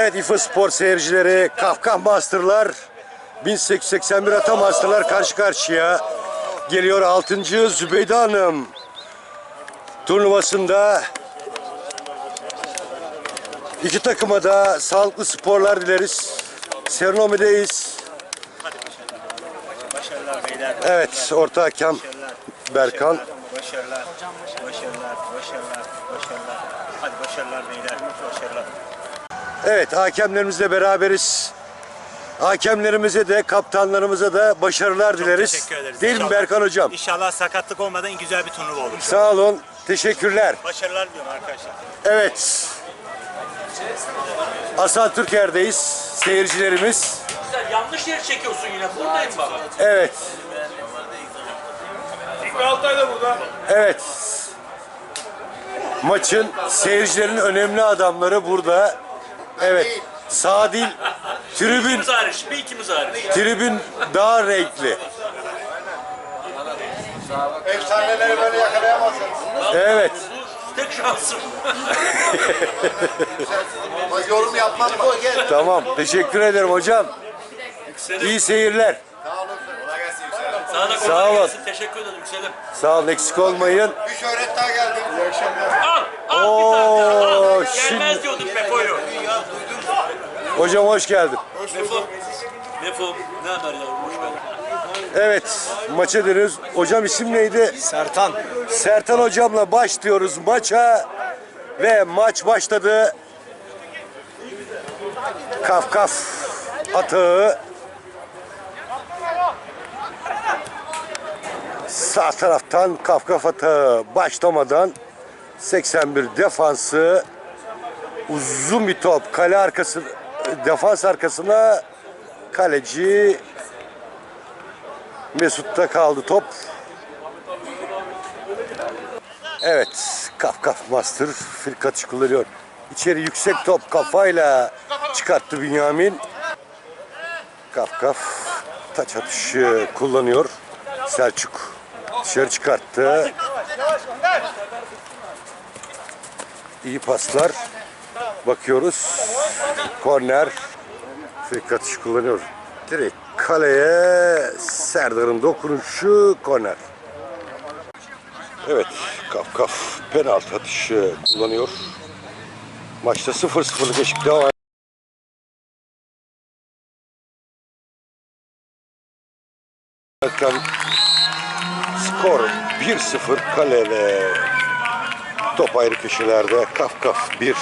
Evet İFA Spor seyircileri Kafkan Master'lar 1881 Ata Master'lar karşı karşıya geliyor 6. Zübeyde Hanım turnuvasında iki takıma da sağlıklı sporlar dileriz. Sernomi'deyiz. Evet orta hakem Berkan. Başarılar. Başarılar. Başarılar. Başarılar. Hadi başarılar beyler. Başarılar. Evet hakemlerimizle beraberiz. Hakemlerimize de kaptanlarımıza da başarılar dileriz. Teşekkür ederiz. Değil mi İnşallah- Berkan hocam? İnşallah sakatlık olmadan güzel bir turnuva olur. Sağ olun. Teşekkürler. Başarılar diliyorum arkadaşlar. Evet. Hasan Türker'deyiz. Seyircilerimiz. Sen yanlış yeri çekiyorsun yine. Buradayım bak. Evet. İlk Altay da burada. Evet. Maçın seyircilerin önemli adamları burada. Evet. Sadil tribün İkimiz hariç. Bir ikimiz hariç. tribün daha renkli. Efsaneleri böyle yakalayamazsınız. Evet. Bu tek şansım. Yorum yapmam. Gel. Tamam. Teşekkür ederim hocam. İyi seyirler. Sana da Sağ kolay olun. gelsin. Teşekkür ederim Selim. Sağ olun. Eksik olmayın. Bir şöhret daha geldi. İyi akşamlar. Al. Al Oo, bir tane. Al. şimdi- Gelmez diyordum Beko'yu. Hocam hoş geldin. Mefo. Mefo. Ne haber ya? Hoş geldin. Evet. Maça dönüyoruz. Hocam isim neydi? Sertan. Sertan hocamla başlıyoruz maça ve maç başladı. Kafkaf atağı sağ taraftan Kafkaf atağı başlamadan 81 defansı uzun bir top kale arkası defans arkasına kaleci Mesut'ta kaldı top. Evet, Kaf Kaf Master fil atış kullanıyor. İçeri yüksek top kafayla çıkarttı Bünyamin. Kaf Kaf taç atışı kullanıyor. Selçuk dışarı çıkarttı. İyi paslar. Bakıyoruz. Korner. Fil atışı kullanıyor. Direkt kaleye Serdar'ın dokunuşu korner. Evet, Kaf Kaf penaltı atışı kullanıyor. Maçta 0-0'lık eşit devam skor 1-0 kalede top ayrı köşelerde Kaf Kaf 1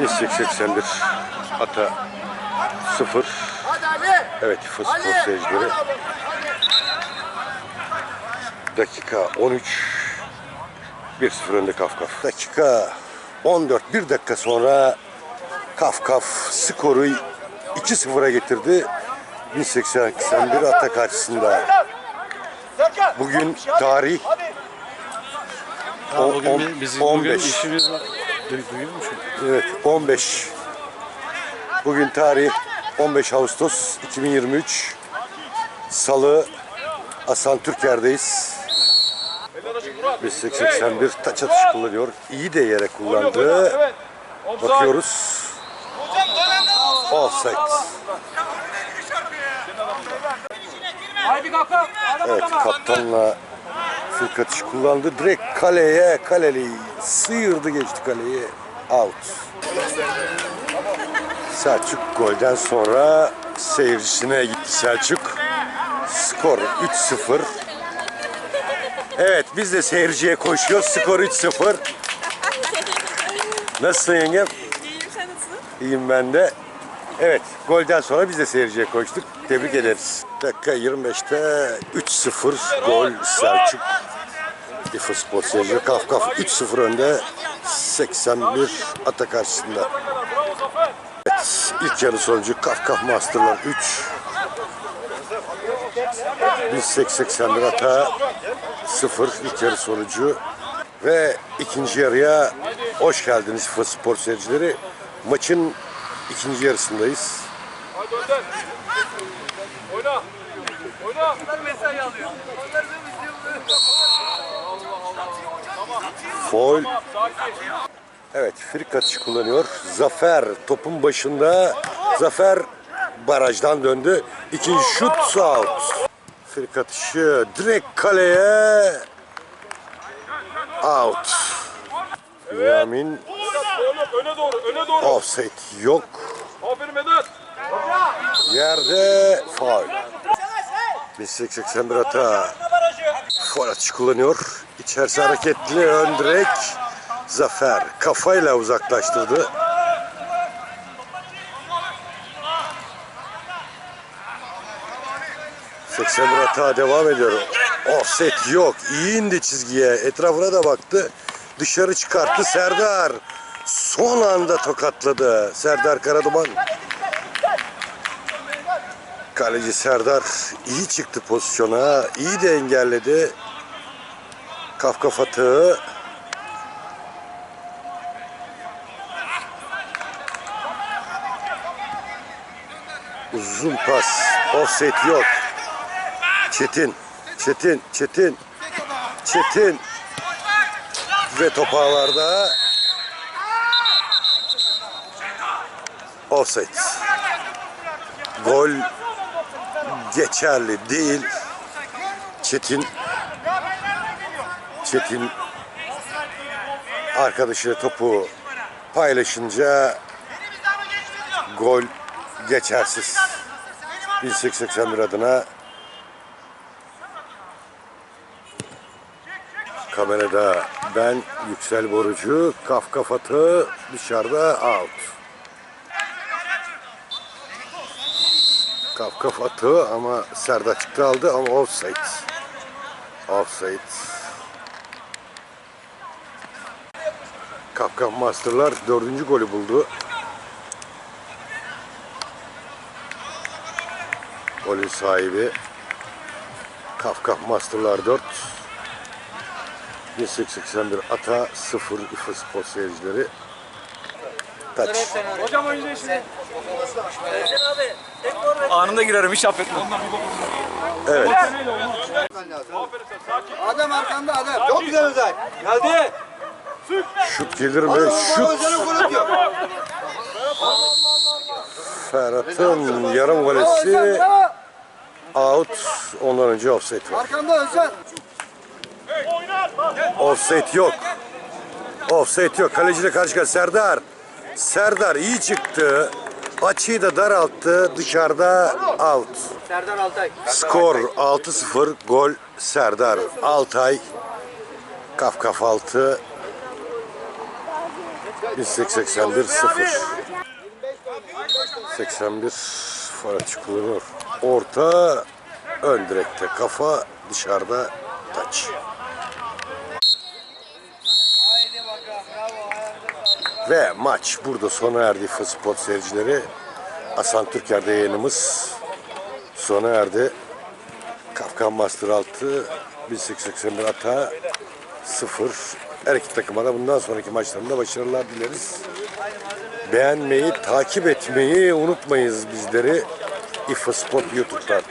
1881 Ata 0 Evet futbol seyircileri Dakika 13 1-0 önde Kafkaf. Dakika 14 bir dakika sonra Kafkaf skoru 2-0'a getirdi. 1081 ata karşısında. Bugün tarih O- bugün on- bi- bizim 15. bugün işimiz var. Du- Duyuyor musun? evet 15 bugün tarih 15 Ağustos 2023 Salı Hasan Türker'deyiz. 1881 taç atışı kullanıyor. İyi de yere kullandı. Bakıyoruz. Offside. Evet kaptanla fil atış kullandı. Direkt kaleye, kaleli sıyırdı geçti kaleyi. Out. Selçuk golden sonra seyircisine gitti Selçuk. Skor 3-0. Evet biz de seyirciye koşuyoruz. Skor 3-0. Nasılsın yengem? İyiyim sen nasılsın? İyiyim ben de. Evet, golden sonra biz de seyirciye koştuk. Tebrik ederiz. Dakika 25'te 3-0 gol Selçuk. İFA Spor seyirci Kafkaf 3-0 önde 81 ata karşısında. Evet, ilk yarı sonucu Kafkaf Masterlar 3. 1881 ata 0 ilk yarı sonucu. Ve ikinci yarıya hoş geldiniz İFA Spor seyircileri. Maçın ikinci yarısındayız. Foul. Evet, frik atışı kullanıyor. Zafer topun başında. Zafer barajdan döndü. İkinci şut out. Frik atışı direkt kaleye. Out. Yamin Öne doğru, öne doğru. offside yok. Aferin Vedat. Yerde faul. 1881 hata. Atışı kullanıyor. İçerisi hareketli ön direk. Zafer kafayla uzaklaştırdı. ...81 hata devam ediyor. Offset yok. İyi indi çizgiye. Etrafına da baktı. Dışarı çıkarttı Serdar. Son anda tokatladı. Serdar Karaduman. Kaleci Serdar iyi çıktı pozisyona. iyi de engelledi. Kafkaf atığı. Uzun pas. Offset yok. Çetin. Çetin. Çetin. Çetin. Ve top Offset. Gol geçerli değil. Çetin Çetin arkadaşıyla topu paylaşınca gol geçersiz. 1881 adına kamerada ben Yüksel Borucu kaf kafatı dışarıda out. Kaf kaf atı ama Serdar çıktı aldı ama offside. Offside. Kafkaf Masterlar dördüncü golü buldu. Golün sahibi Kafkaf Masterlar 4. 1881 Ata 0 İFA Spor seyircileri. Taç. Anında girerim hiç affetmem. Evet. Adam arkanda adam. Çok güzel Özay. Geldi. Şut gelir mi? Şut. Özay'ın golü yok. Ferhat'ın yarım golesi out. Ondan önce offside var. Arkanda Özay. Offside yok. Offside yok. Kaleciyle karşı karşıya Serdar. Serdar iyi çıktı. Açıyı da daralttı. Dışarıda out. Serdar Altay. Skor 6-0. Gol Serdar. Altay. Kafkaf 6. 1881 0. 81 Faraç kullanıyor. Orta ön direkte kafa dışarıda taç. Ve maç burada sona erdi Spor seyircileri. Asan Türker'de yayınımız sona erdi. Kafkan Master 6 1881 hata 0 her iki takıma da bundan sonraki maçlarında başarılar dileriz. Beğenmeyi, takip etmeyi unutmayız bizleri. İFA Sport YouTube'dan.